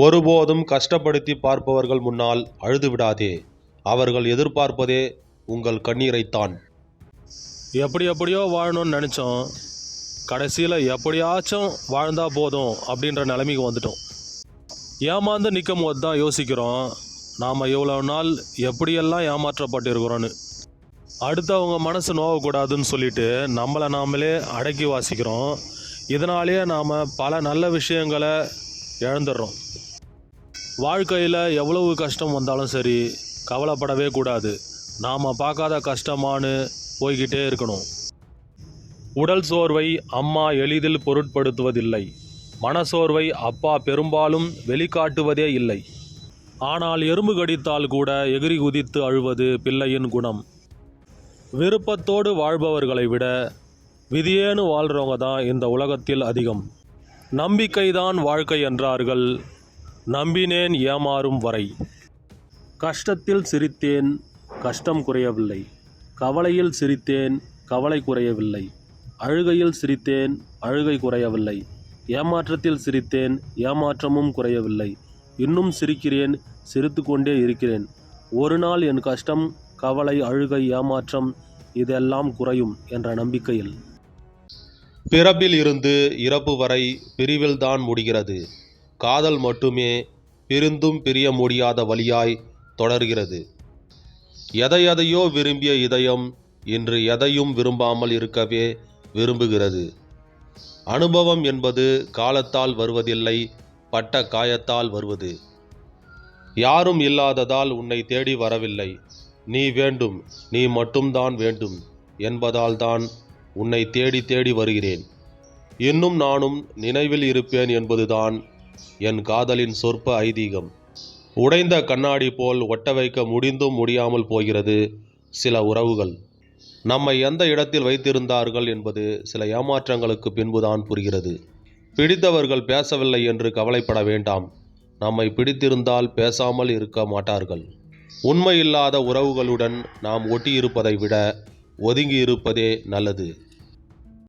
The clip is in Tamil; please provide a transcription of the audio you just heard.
ஒருபோதும் கஷ்டப்படுத்தி பார்ப்பவர்கள் முன்னால் அழுது விடாதே அவர்கள் எதிர்பார்ப்பதே உங்கள் கண்ணீரைத்தான். எப்படி எப்படியோ வாழணும்னு நினச்சோம். கடைசியில் எப்படியாச்சும் வாழ்ந்தா போதும் அப்படின்ற நிலைமைக்கு வந்துட்டோம். ஏமாந்து நிற்கும் போது தான் யோசிக்கிறோம் நாம் இவ்வளோ நாள் எப்படியெல்லாம் ஏமாற்றப்பட்டிருக்கிறோன்னு அடுத்தவங்க மனசு நோவக்கூடாதுன்னு சொல்லிட்டு நம்மளை நாமளே அடக்கி வாசிக்கிறோம். இதனாலேயே நாம் பல நல்ல விஷயங்களை இழந்துடுறோம். வாழ்க்கையில் எவ்வளவு கஷ்டம் வந்தாலும் சரி கவலைப்படவே கூடாது. நாம் பார்க்காத கஷ்டமானு போய்கிட்டே இருக்கணும். உடல் சோர்வை அம்மா எளிதில் பொருட்படுத்துவதில்லை. மனசோர்வை அப்பா பெரும்பாலும் வெளிக்காட்டுவதே இல்லை. ஆனால் எறும்பு கடித்தால் கூட எகிரி குதித்து அழுவது பிள்ளையின் குணம். விருப்பத்தோடு வாழ்பவர்களை விட விதியேன்னு வாழ்கிறவங்க தான் இந்த உலகத்தில் அதிகம். நம்பிக்கைதான் வாழ்க்கை என்றார்கள் நம்பினேன் ஏமாறும் வரை. கஷ்டத்தில் சிரித்தேன் கஷ்டம் குறையவில்லை. கவலையில் சிரித்தேன் கவலை குறையவில்லை. அழுகையில் சிரித்தேன் அழுகை குறையவில்லை. ஏமாற்றத்தில் சிரித்தேன் ஏமாற்றமும் குறையவில்லை. இன்னும் சிரிக்கிறேன் சிரித்து கொண்டே இருக்கிறேன். ஒரு நாள் என் கஷ்டம் கவலை அழுகை ஏமாற்றம் இதெல்லாம் குறையும் என்ற நம்பிக்கையில். பிறப்பில் இருந்து இறப்பு வரை பிரிவில்தான் முடிகிறது. காதல் மட்டுமே பிரிந்தும் பிரிய முடியாத வழியாய் தொடர்கிறது. எதையதையோ விரும்பிய இதயம் இன்று எதையும் விரும்பாமல் இருக்கவே விரும்புகிறது. அனுபவம் என்பது காலத்தால் வருவதில்லை பட்ட காயத்தால் வருவது. யாரும் இல்லாததால் உன்னை தேடி வரவில்லை. நீ வேண்டும் நீ மட்டும்தான் வேண்டும் என்பதால் தான் உன்னை தேடி தேடி வருகிறேன். இன்னும் நானும் நினைவில் இருப்பேன் என்பதுதான் என் காதலின் சொற்ப ஐதீகம். உடைந்த கண்ணாடி போல் ஒட்ட வைக்க முடிந்தும் முடியாமல் போகிறது சில உறவுகள். நம்மை எந்த இடத்தில் வைத்திருந்தார்கள் என்பது சில ஏமாற்றங்களுக்கு பின்புதான் புரிகிறது. பிடித்தவர்கள் பேசவில்லை என்று கவலைப்பட வேண்டாம். நம்மை பிடித்திருந்தால் பேசாமல் இருக்க மாட்டார்கள். உண்மையில்லாத உறவுகளுடன் நாம் ஒட்டியிருப்பதை விட ஒதுங்கி இருப்பதே நல்லது.